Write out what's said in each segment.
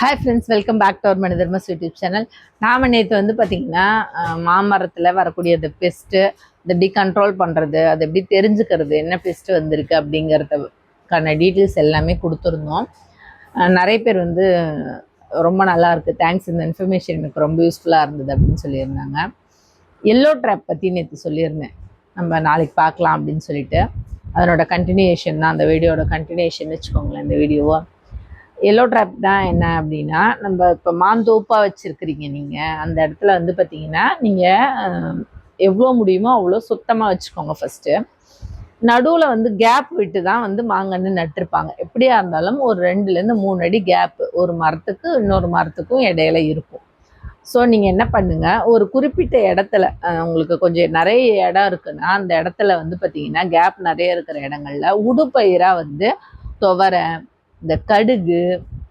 Hi friends welcome back to our மனிதர்மஸ் YouTube channel நாம் நேற்று வந்து பார்த்திங்கன்னா மாமரத்தில் வரக்கூடிய அந்த பெஸ்ட்டு அதை எப்படி கண்ட்ரோல் பண்ணுறது அதை எப்படி தெரிஞ்சுக்கிறது என்ன பெஸ்ட்டு வந்திருக்கு அப்படிங்கிறதுக்கான டீட்டெயில்ஸ் எல்லாமே கொடுத்துருந்தோம். நிறைய பேர் வந்து ரொம்ப நல்லா இருக்குது தேங்க்ஸ் இந்த இன்ஃபர்மேஷன் எனக்கு ரொம்ப யூஸ்ஃபுல்லாக இருந்தது அப்படின்னு சொல்லியிருந்தாங்க. எல்லோ ட்ராப் பற்றி நேற்று சொல்லியிருந்தேன். நம்ம நாளைக்கு பார்க்கலாம் அப்படின்னு சொல்லிட்டு. அதனோட கண்டினியூஷன் தான். அந்த வீடியோட கண்டினியூஷன் வச்சுக்கோங்களேன் இந்த வீடியோவை எல்லோ ட்ராப் தான் என்ன அப்படின்னா நம்ம இப்போ மாந்தோப்பாக வச்சுருக்கிறீங்க நீங்கள் அந்த இடத்துல வந்து பார்த்தீங்கன்னா நீங்கள் எவ்வளோ முடியுமோ அவ்வளோ சுத்தமாக வச்சுக்கோங்க ஃபஸ்ட்டு நடுவில் வந்து கேப் விட்டு தான் வந்து மாங்கன்று நட்டிருப்பாங்க. எப்படியா இருந்தாலும் ஒரு ரெண்டுலேருந்து மூணு அடி கேப்பு ஒரு மரத்துக்கு இன்னொரு மரத்துக்கும் இடையில இருக்கும். ஸோ நீங்கள் என்ன பண்ணுங்கள் ஒரு குறிப்பிட்ட இடத்துல உங்களுக்கு கொஞ்சம் நிறைய இடம் இருக்குன்னா அந்த இடத்துல வந்து பார்த்தீங்கன்னா கேப் நிறைய இருக்கிற இடங்கள்ல உடுப்பயிராக வந்து துவரை இந்த கடுகு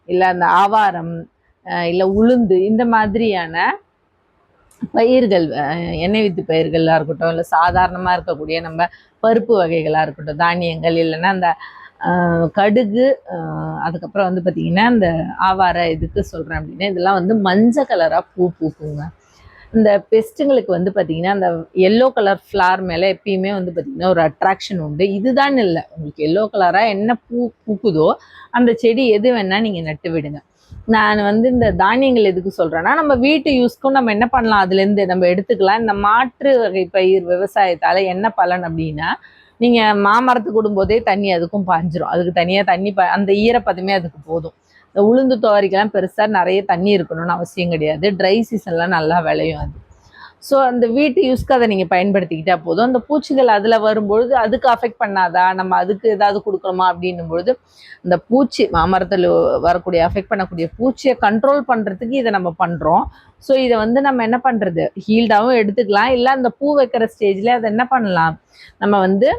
இல்லை அந்த ஆவாரம் இல்லை உளுந்து இந்த மாதிரியான பயிர்கள் எண்ணெய் வித்து பயிர்களாக இருக்கட்டும் இல்லை சாதாரணமாக இருக்கக்கூடிய நம்ம பருப்பு வகைகளாக இருக்கட்டும் தானியங்கள் இல்லைன்னா அந்த கடுகு அதுக்கப்புறம் வந்து பார்த்திங்கன்னா இந்த ஆவார இதுக்கு சொல்கிறேன் அப்படின்னா இதெல்லாம் வந்து மஞ்சள் கலராக பூ பூக்குங்க. இந்த பெஸ்ட்டுங்களுக்கு வந்து பார்த்திங்கன்னா அந்த எல்லோ கலர் ஃப்ளார் மேலே எப்பயுமே வந்து பார்த்திங்கன்னா ஒரு அட்ராக்ஷன் உண்டு. இதுதான் இல்லை. உங்களுக்கு எல்லோ கலராக என்ன பூ பூக்குதோ அந்த செடி எது வேணால் நீங்கள் நட்டு விடுங்க. நான் வந்து இந்த தானியங்கள் எதுக்கு சொல்கிறேன்னா நம்ம வீட்டு யூஸ்க்கும் நம்ம என்ன பண்ணலாம்? அதுலேருந்து நம்ம எடுத்துக்கலாம். இந்த மாற்று வகை பயிர் விவசாயத்தால் என்ன பலன் அப்படின்னா நீங்கள் மாமரத்துக்கு விடும்போதே தண்ணி அதுக்கும் பாஞ்சிரும். அதுக்கு தனியாக தண்ணி ப அந்த ஈரப்பதமே அதுக்கு போதும். இந்த உளுந்து துவரிக்கெல்லாம் பெருசாக நிறைய தண்ணி இருக்கணும்னு அவசியம் கிடையாது. ட்ரை சீசன்லாம் நல்லா விளையும் அது. ஸோ அந்த வீட்டு யூஸ்க்கு அதை நீங்கள் பயன்படுத்திக்கிட்டா போதும். அந்த பூச்சிகள் அதில் வரும்பொழுது அதுக்கு அஃபெக்ட் பண்ணாதா? நம்ம அதுக்கு ஏதாவது கொடுக்கணுமா அப்படின்னும் பொழுது இந்த பூச்சி மாமரத்தில் வரக்கூடிய அஃபெக்ட் பண்ணக்கூடிய பூச்சியை கண்ட்ரோல் பண்ணுறதுக்கு இதை நம்ம பண்ணுறோம் ஸோ இதை வந்து நம்ம என்ன பண்ணுறது ஹீல்டாகவும் எடுத்துக்கலாம். இல்லை அந்த பூ வைக்கிற ஸ்டேஜில் அதை என்ன பண்ணலாம்? நம்ம வந்து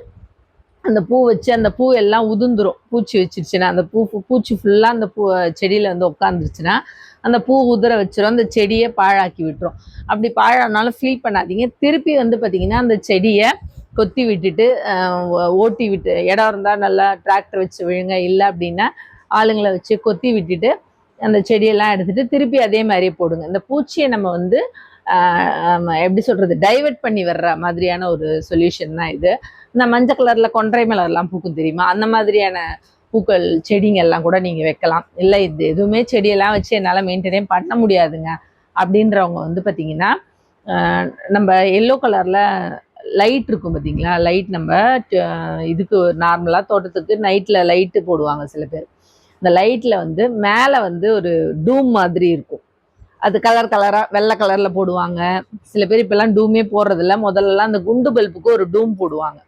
அந்த பூ வச்சு அந்த பூ எல்லாம் உதிர்ந்துரும். பூச்சி வச்சிருச்சுன்னா அந்த பூ பூச்சி ஃபுல்லாக அந்த பூ செடியில் வந்து உட்காந்துருச்சுன்னா அந்த பூ உதிர வச்சிரும். அந்த செடியை பாழாக்கி விட்டுரும். அப்படி பாழானாலும் ஃபீல் பண்ணாதீங்க. திருப்பி வந்து பார்த்தீங்கன்னா அந்த செடியை கொத்தி விட்டுட்டு ஓட்டி விட்டு இடம் இருந்தால் நல்லா டிராக்டர் வச்சு விழுங்க இல்லை அப்படின்னா ஆளுங்களை வச்சு கொத்தி விட்டுட்டு அந்த செடியெல்லாம் எடுத்துட்டு திருப்பி அதே மாதிரியே போடுங்க. இந்த பூச்சியை நம்ம வந்து எப்படி சொல்றது டைவர்ட் பண்ணி வர்ற மாதிரியான ஒரு சொல்யூஷன் தான் இது. இந்த மஞ்சள் கலர்ல கொன்றை மலர்லாம் பூக்கும் தெரியுமா? அந்த மாதிரியான பூக்கள் செடிங்க எல்லாம் கூட நீங்க வைக்கலாம். இல்லை இது எதுவுமே செடியெல்லாம் வச்சு என்னால் மெயின்டைனே பண்ண முடியாதுங்க. அப்படின்றவங்க வந்து பார்த்தீங்கன்னா நம்ம எல்லோ கலர்ல லைட் இருக்கும் பார்த்தீங்களா லைட் நம்ம இதுக்கு நார்மலாக தோட்டத்துக்கு நைட்டில் லைட்டு போடுவாங்க சில பேர். இந்த லைட்டில் வந்து மேலே வந்து ஒரு டூம் மாதிரி இருக்கும். அது கலர் கலராக வெள்ளை கலரில் போடுவாங்க. சில பேர் இப்போல்லாம் டூமே போடுறதில்ல. முதல்லலாம் அந்த குண்டு பல்புக்கு ஒரு டூம் போடுவாங்க.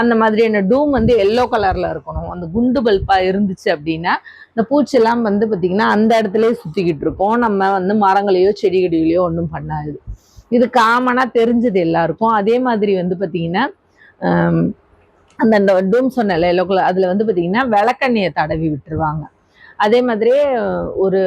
அந்த மாதிரியான டூம் வந்து எல்லோ கலரில் இருக்கணும். அந்த குண்டு பல்பாக இருந்துச்சு அப்படின்னா இந்த பூச்செல்லாம் வந்து பார்த்திங்கன்னா அந்த இடத்துலேயே சுற்றிக்கிட்டு இருக்கோம். நம்ம வந்து மரங்களையோ செடிகடிகளையோ ஒன்றும் பண்ணாது. இது காமனாக தெரிஞ்சது எல்லாருக்கும். அதே மாதிரி வந்து பார்த்திங்கன்னா அந்த அந்த டூம் சொன்னல எல்லோ கலர் அதில் வந்து பார்த்திங்கன்னா விளக்கண்ணியை தடவி விட்டுருவாங்க. அதே மாதிரி ஒரு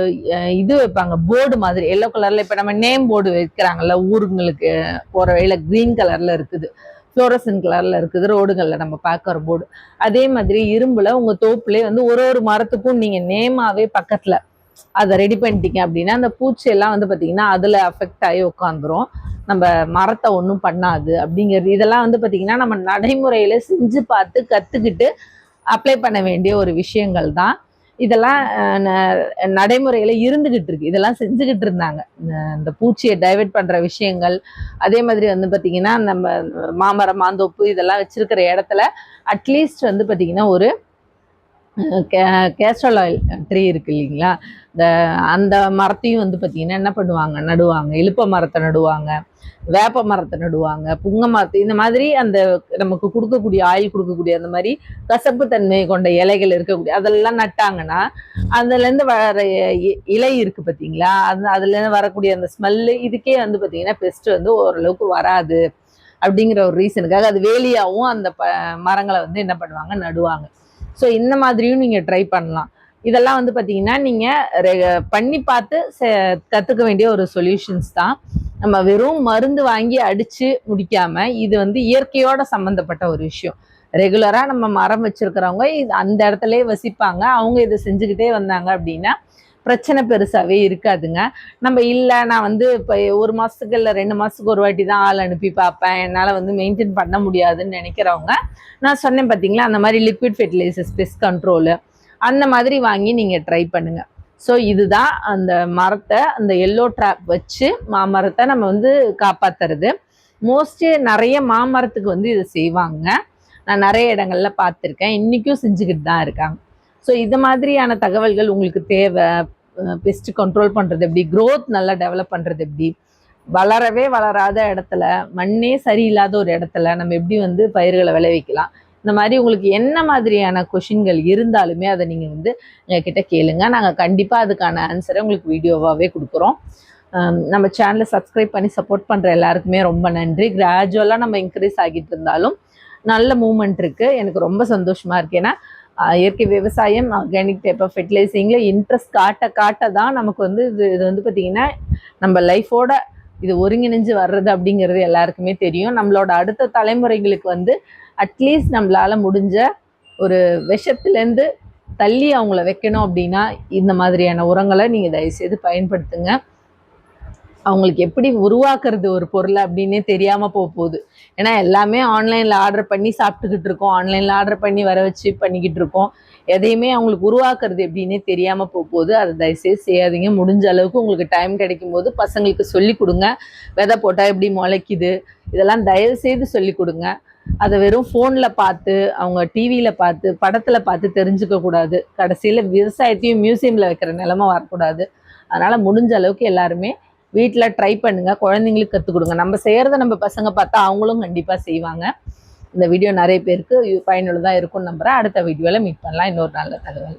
இது வைப்பாங்க போர்டு மாதிரி எல்லோ கலரில் இப்போ நம்ம நேம் போர்டு வைக்கிறாங்கல்ல ஊருங்களுக்கு போகிற வழியில் கிரீன் கலரில் இருக்குது. ஃப்ளோரசன் கலரில் இருக்குது ரோடுகளில் நம்ம பார்க்குற போர்டு அதே மாதிரி இரும்புல உங்கள் தோப்புலேயே வந்து ஒரு ஒரு மரத்துக்கும் நீங்கள் நேமாவே பக்கத்தில் அதை ரெடி பண்ணிட்டீங்க அப்படின்னா அந்த பூச்சி எல்லாம் வந்து பார்த்தீங்கன்னா அதில் அஃபெக்ட் ஆகி உட்காந்துரும் நம்ம மரத்தை ஒன்றும் பண்ணாது அப்படிங்கிறது. இதெல்லாம் வந்து பார்த்தீங்கன்னா நம்ம நடைமுறையில் செஞ்சு பார்த்து கற்றுக்கிட்டு அப்ளை பண்ண வேண்டிய ஒரு விஷயங்கள் தான். இதெல்லாம் நடைமுறையில் ந- இருந்துகிட்டு இருக்கு. இதெல்லாம் செஞ்சுக்கிட்டு இருந்தாங்க. இந்த- பூச்சியை டைவெர்ட் பண்ணுற விஷயங்கள் அதே மாதிரி வந்து பார்த்திங்கன்னா நம்ம மாமரம் மாந்தோப்பு இதெல்லாம் வச்சுருக்கிற இடத்துல அட்லீஸ்ட் வந்து பார்த்திங்கன்னா ஒரு கே கேஸ்ட்ரால் ஆயில் ட்ரீ இருக்கு இல்லைங்களா? இந்த அந்த மரத்தையும் வந்து பார்த்தீங்கன்னா என்ன பண்ணுவாங்க? நடுவாங்க. இழுப்ப மரத்தை நடுவாங்க. வேப்ப மரத்தை நடுவாங்க. புங்க மரத்தை இந்த மாதிரி அந்த நமக்கு கொடுக்கக்கூடிய ஆயில் கொடுக்கக்கூடிய அந்த மாதிரி கசப்பு தன்மை கொண்ட இலைகள் இருக்கக்கூடிய அதெல்லாம் நட்டாங்கன்னா அதுலேருந்து வர இ- இலை இருக்கு பார்த்தீங்களா அது அதுலேருந்து வரக்கூடிய அந்த ஸ்மெல்லு இதுக்கே வந்து பார்த்தீங்கன்னா பெஸ்ட் வந்து ஓரளவுக்கு வராது. அப்படிங்கிற ஒரு ரீசனுக்காக அது வேலியாகவும் அந்த ப மரங்களை வந்து என்ன பண்ணுவாங்க? நடுவாங்க. ஸோ இந்த மாதிரியும் நீங்கள் ட்ரை பண்ணலாம். இதெல்லாம் வந்து பார்த்தீங்கன்னா நீங்கள் பண்ணி பார்த்து கற்றுக்க வேண்டிய ஒரு சொல்யூஷன்ஸ் தான். நம்ம வெறும் மருந்து வாங்கி அடித்து முடிக்காமல் இது வந்து இயற்கையோட சம்மந்தப்பட்ட ஒரு விஷயம். ரெகுலராக நம்ம மரம் வச்சுருக்கிறவங்க இது அந்த இடத்துலயே வசிப்பாங்க. அவங்க இதை செஞ்சுக்கிட்டே வந்தாங்க அப்படின்னா பிரச்சனை பெருசாகவே இருக்காதுங்க. நம்ம இல்லை நான் வந்து இப்போ ஒரு மாதத்துக்கு இல்லை ரெண்டு மாதத்துக்கு ஒரு வாட்டி தான் ஆள் அனுப்பி பார்ப்பேன். என்னால் வந்து மெயின்டைன் பண்ண முடியாதுன்னு நினைக்கிறவங்க நான் சொன்னேன் பார்த்தீங்களா அந்த மாதிரி லிக்விட் ஃபெர்டிலைசர்ஸ் பெஸ்ட் கண்ட்ரோலு அந்த மாதிரி வாங்கி நீங்கள் ட்ரை பண்ணுங்கள் ஸோ இதுதான் அந்த மரத்தை அந்த எல்லோ ட்ராப் வச்சு மாமரத்தை நம்ம வந்து காப்பாற்றுறது மோஸ்ட்லி நிறைய மாமரத்துக்கு வந்து இதை செய்வாங்க. நான் நிறைய இடங்கள்ல பார்த்துருக்கேன். இன்றைக்கும் செஞ்சுக்கிட்டு தான் இருக்காங்க. ஸோ இது மாதிரியான தகவல்கள் உங்களுக்கு தேவை பெஸ்ட் கண்ட்ரோல் பண்ணுறது எப்படி? க்ரோத் நல்லா டெவலப் பண்ணுறது எப்படி? வளரவே வளராத இடத்துல மண்ணே சரியில்லாத ஒரு இடத்துல நம்ம எப்படி வந்து பயிர்களை விளைவிக்கலாம்? இந்த மாதிரி உங்களுக்கு என்ன மாதிரியான கொஷின்கள் இருந்தாலுமே அதை நீங்கள் வந்து எங்ககிட்ட கேளுங்க. நாங்கள் கண்டிப்பாக அதுக்கான ஆன்சரை உங்களுக்கு வீடியோவாகவே கொடுக்குறோம். நம்ம சேனலை சப்ஸ்கிரைப் பண்ணி சப்போர்ட் பண்ணுற எல்லாருக்குமே ரொம்ப நன்றி. கிராஜுவலாக நம்ம இன்க்ரீஸ் ஆகிட்டு இருந்தாலும் நல்ல மூமெண்ட் இருக்குது எனக்கு ரொம்ப சந்தோஷமாக இருக்குது ஏன்னா இயற்கை விவசாயம் ஆர்கானிக் டைப் ஆஃப் ஃபெர்டிலைசிங்கில் இன்ட்ரெஸ்ட் காட்ட காட்ட தான் நமக்கு வந்து இது இது வந்து பார்த்திங்கன்னா நம்ம லைஃபோட இது ஒருங்கிணைஞ்சு வர்றது அப்படிங்கிறது எல்லாருக்குமே தெரியும். நம்மளோட அடுத்த தலைமுறைகளுக்கு வந்து அட்லீஸ்ட் நம்மளால் முடிஞ்ச ஒரு விஷத்துலேருந்து தள்ளி அவங்கள வைக்கணும் அப்படின்னா இந்த மாதிரியான உரங்களை நீங்கள் தயவுசெய்து பயன்படுத்துங்க. அவங்களுக்கு எப்படி உருவாக்குறது ஒரு பொருளை அப்படின்னே தெரியாமல் போக போகுது. ஏன்னா எல்லாமே ஆன்லைனில் ஆர்டர் பண்ணி சாப்பிட்டுக்கிட்டு இருக்கோம். ஆன்லைனில் ஆர்டர் பண்ணி வர வச்சு பண்ணிக்கிட்டு இருக்கோம். எதையுமே அவங்களுக்கு உருவாக்குறது எப்படின்னே தெரியாமல் போக போகுது. அதை தயவுசெய்து செய்யாதீங்க. முடிஞ்ச அளவுக்கு உங்களுக்கு டைம் கிடைக்கும் போது பசங்களுக்கு சொல்லி கொடுங்க. விதை போட்டால் எப்படி முளைக்குது? இதெல்லாம் தயவுசெய்து சொல்லி கொடுங்க. அதை வெறும் ஃபோனில் பார்த்து அவங்க டிவியில் பார்த்து படத்தில் பார்த்து தெரிஞ்சுக்க கூடாது. கடைசியில் விவசாயத்தையும் மியூசியமில் வைக்கிற நிலமை வரக்கூடாது. அதனால் முடிஞ்ச அளவுக்கு எல்லாருமே வீட்டில் ட்ரை பண்ணுங்க குழந்தைங்களுக்கு கற்றுக் கொடுங்க நம்ம செய்கிறத நம்ம பசங்க பார்த்தா அவங்களும் கண்டிப்பாக செய்வாங்க. இந்த வீடியோ நிறைய பேருக்கு பயனுள்ளதாக இருக்கும்னு நம்புகிறேன் அடுத்த வீடியோவில் மீட் பண்ணலாம். இன்னொரு நல்ல தகவல்.